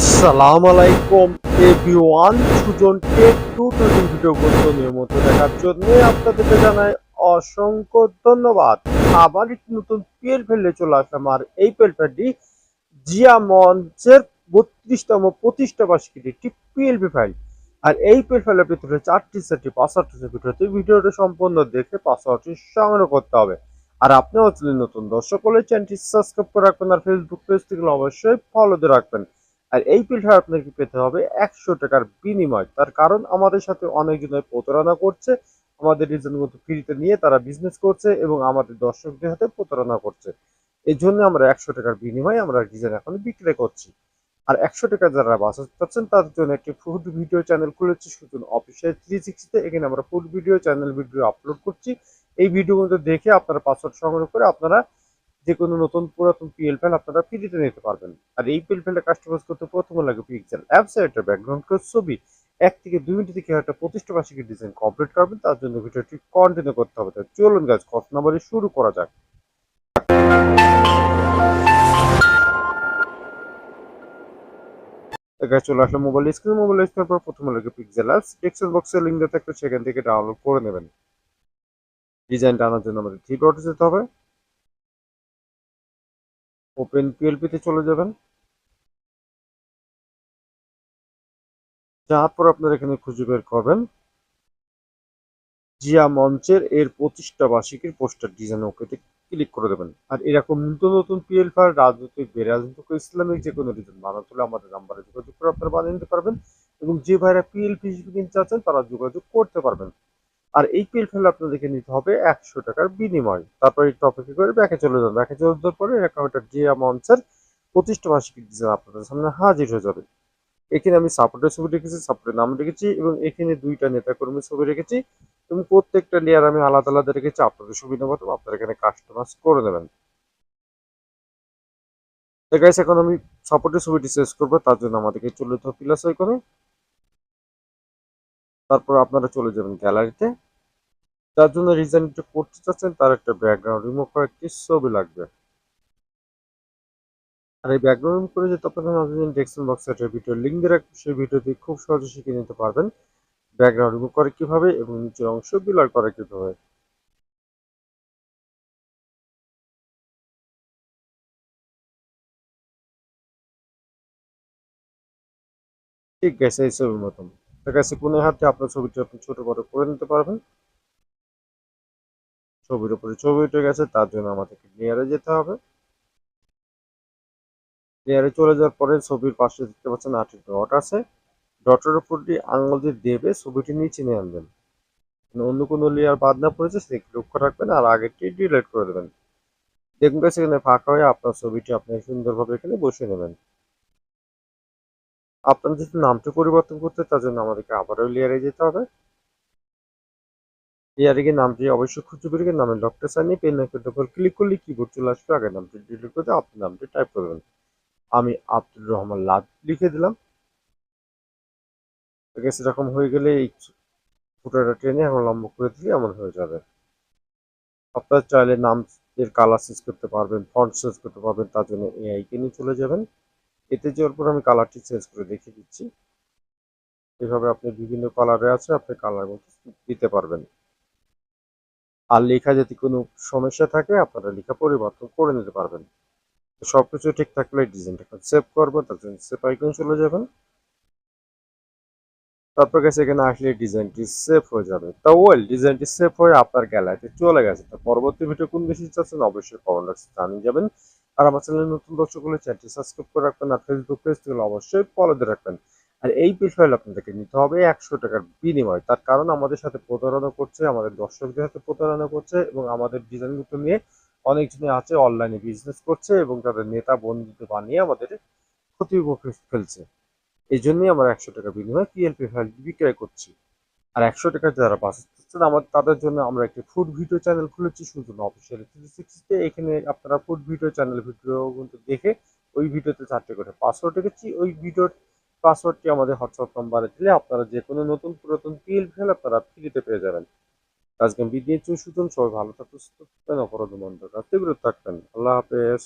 আসসালামু আলাইকুম সুজন ভিডিও দেখার জন্য অসংখ্য ধন্যবাদ। একটি নতুন চলে এই জিয়া মঞ্চের বত্রিশতম প্রতিষ্ঠা একটি ফাইল। আর এই পেলফেলের ভিতরে চারটি সেটটি পাসওয়ার্ড ভিডিওতে ভিডিওটা সম্পূর্ণ দেখে পাসওয়ার্ডটি সংগ্রহ করতে হবে। আর আপনিও নতুন দর্শক হলে চ্যানেলটি সাবস্ক্রাইব করে রাখবেন, আর ফেসবুক পেজ থেকে অবশ্যই ফলো দিয়ে রাখবেন। আর এই পিলটা আপনাকে পেতে হবে একশো টাকার বিনিময়। তার কারণ আমাদের সাথে অনেকজনে প্রতারণা করছে, আমাদের রিজনগুলো ফ্রিতে নিয়ে তারা বিজনেস করছে এবং আমাদের দর্শকদের হাতে প্রতারণা করছে। এই জন্য আমরা একশো টাকার বিনিময়ে আমরা ডিজাইন এখন বিক্রি করছি। আর একশো টাকা যারা বাঁচাতে চাচ্ছেন তাদের জন্য একটি ফুড ভিডিও চ্যানেল খুলেছি, শুধু অফিসিয়াল থ্রি সিক্সটিতে এখানে আমরা food video channel video upload করছি। এই ভিডিওগুলো দেখে আপনারা পাসওয়ার্ড সংগ্রহ করে আপনারা যে কোনো নতুন পুরাতন পিএল ফাইল আপনারা ফ্রিতে নিতে পারবেন। আর এই পিএল ফাইলটা কাস্টমাইজ করতে প্রথমে লাগে পিক্সেল অ্যাপস একটা ব্যাকগ্রাউন্ড ছবি। এক থেকে দুই মিনিট থেকে একটা প্রতিষ্ঠা বার্ষিকী ডিজাইন কমপ্লিট করবেন, তার জন্য ভিডিওটি কন্টিনিউ করতে হবে। চলুন গাছ কত নাম্বারে শুরু করা যাক। চলে আসলে মোবাইল স্ক্রিন মোবাইল স্ক্রিনের পর প্রথমে লাগে পিক্সেল অ্যাপস টেক্সট বক্সে লিঙ্ক দেওয়া থাকবে, সেখান থেকে ডাউনলোড করে নেবেন। ডিজাইনটা আনার জন্য আমাদের থ্রি ডটে যেতে হবে। ওপেন পিএলপিতে চলে যাবেন। যাওয়ার পর আপনারা এখানে খুঁজে বের করবেন। জিয়া মঞ্চের এর প্রতিষ্ঠা বার্ষিকীর পোস্টার ডিজাইন ওকেতে ক্লিক করে দেবেন। আর এরকম নতুন নতুন পিএল ফার রাজনৈতিক বেরাজনৈতিক ইসলামিক যে কোনো ডিজাইন বানাতে হলে আমাদের নাম্বারে যোগাযোগ করে আপনারা বানিয়ে নিতে পারবেন। এবং যে ভাইরা পিএলপি কিনতে চাচ্ছেন, তারা যোগাযোগ করতে পারবেন। আর এই পিএল ফাইল আপনাদেরকে নিতে হবে একশো টাকার বিনিময়। তারপর একটু অপেক্ষা করে ব্যাকে চলে যান। ব্যাকে চলে যাওয়ার পরে একটা জিয়া মঞ্চের প্রতিষ্ঠা বার্ষিকী ডিজাইন আপনাদের সামনে হাজির হয়ে যাবে। এখানে আমি সাপোর্টের ছবি রেখেছি সাপোর্টের নাম রেখেছি এবং এখানে দুইটা নেতা কর্মীর ছবি রেখেছি এবং প্রত্যেকটা লেয়ার আমি আলাদা আলাদা রেখেছি। আপনাদের সুবিধা মতো আপনারা এখানে কাস্টমাইজ করে নেবেন। গাইস এখন আমি সাপোর্টের ছবিটি চেঞ্জ করব। তার জন্য আমাদেরকে চলে যেতে হবে প্লাস তারপর আপনারা চলে যাবেন গ্যালারিতে যার জন্য ডিজাইনটা করতে চাচ্ছেন, তার একটা ব্যাকগ্রাউন্ড রিমুভ করার একটি ছবি লাগবে। আর এই ব্যাকগ্রাউন্ড রিমুভ করে যেতে আপনাদের আমাদের ডেস্কটপ বক্সে একটা ভিডিও লিঙ্ক দিয়ে রাখব সেই ভিডিওটি খুব সহজে শিখে নিতে পারবেন ব্যাকগ্রাউন্ড রিমুভ করে কীভাবে এবং নিচের অংশ বিলার করে কীভাবে। ঠিক গেছে এই ছবির মতন। ঠিক আছে কোনো হাতে আপনার ছবিটি আপনি ছোট বড় করে নিতে পারবেন। ছবির উপরে ছবি উঠে গেছে, তার জন্য আমাদেরকে লেয়ারে যেতে হবে। লেয়ারে চলে যাওয়ার পরে ছবির পাশে দেখতে পাচ্ছেন আটটি ডট আছে। ডটের উপর দিয়ে আঙুল দিয়ে দেবে, ছবিটি নিচে নিয়ে আনবেন। মানে অন্য কোনো লেয়ার বাদ না পড়েছে সেটি লক্ষ্য রাখবেন আর আগেরটি ডিলিট করে দেবেন। দেখবেন সেখানে ফাঁকা হয়ে আপনার ছবিটি আপনি সুন্দরভাবে এখানে বসে নেবেন। আপনার যদি নামটি পরিবর্তন করতে তার জন্য আমাদেরকে আবারও লেয়ারে যেতে হবে। লেয়ারে গিয়ে নামটি অবশ্যই খুঁজে বের করে নামের লকটা সাইনে পেন আইকনের উপর ক্লিক করলে কিবোর্ড চলে আসবে। আগে নামটি ডিলিট করে আপনার নামটি টাইপ করবেন। আমি আব্দুর রহমান লাদ লিখে দিলাম। এরকম হয়ে গেলে এই ফুটাটা টেনে এখন লম্ব করে দিলে এমন হয়ে যাবে। আপনারা চাইলে নাম এর কালার চেঞ্জ করতে পারবেন ফন্ট চেঞ্জ করতে পারবেন, তার জন্য এআই কে নিয়ে চলে যাবেন। এতে যাওয়ার পর আমি কালারটি চেঞ্জ করে দেখিয়ে দিচ্ছি। এভাবে আপনি বিভিন্ন কালারে আছে, আপনি কালার মতো দিতে পারবেন। আর লেখা যদি কোনো সমস্যা থাকে, আপনারা লেখা পরিবর্তন করে নিতে পারবেন। সবকিছু ঠিক থাকলে ডিজাইনটা সেভ করব, তার জন্য সেভ আইকন চলে যাবেন তারপর গেছে এখানে আসলে ডিজাইনটি সেভ হয়ে যাবে। তা ওয়েল ডিজাইনটি সেভ হয়ে আপনার গ্যালারিতে চলে গেছে। তা পরবর্তী ভিডিও কোন বেশি চাচ্ছেন অবশ্যই কমেন্ট বক্সে জানিয়ে যাবেন। আর আমার চ্যানেলে নতুন দর্শক হলে চ্যানেলটি সাবস্ক্রাইব করে রাখবেন, আর ফেসবুক পেজ থেকে অবশ্যই ফলো দিয়ে রাখবেন। আর এই প্রোফাইল আপনাদেরকে নিতে হবে একশো টাকার বিনিময়। তার কারণ আমাদের সাথে প্রতারণা করছে, আমাদের দর্শকদের সাথে প্রতারণা করছে এবং আমাদের ডিজাইনগুলো নিয়ে অনেকজনে আছে, অনলাইনে বিজনেস করছে এবং তাদের নেতা বন্ধুদের বানিয়ে আমাদের ক্ষতির মুখে ফেলছে। এই জন্যই আমরা একশো টাকা বিনিময়ে পিএলপি ফাইল বিক্রয় করছি। আর একশো টাকা যারা বাঁচাচ্ছেন আমার তাদের জন্য আমরা একটি ফুড ভিডিও চ্যানেল খুলেছি, শুধু অফিসিয়াল থ্রি সিক্সটিতে এখানে আপনারা ফুড ভিডিও চ্যানেল ভিডিও দেখে ওই ভিডিওতে চারটে করে পাসওয়ার্ড রেখেছি। ওই ভিডিওর পাসওয়ার্ডটি আমাদের হোয়াটসঅ্যাপ নাম্বারে দিলে আপনারা যে কোনো নতুন পুরাতন পিএল ফেল আপনারা ফ্রিতে পেয়ে যাবেন। আজকে বিদ্যুৎ সুতন সবাই ভালো থাকতে সুস্থ থাকবেন অপরাধ মন্দ বিরত থাকবেন আল্লাহ হাফেজ।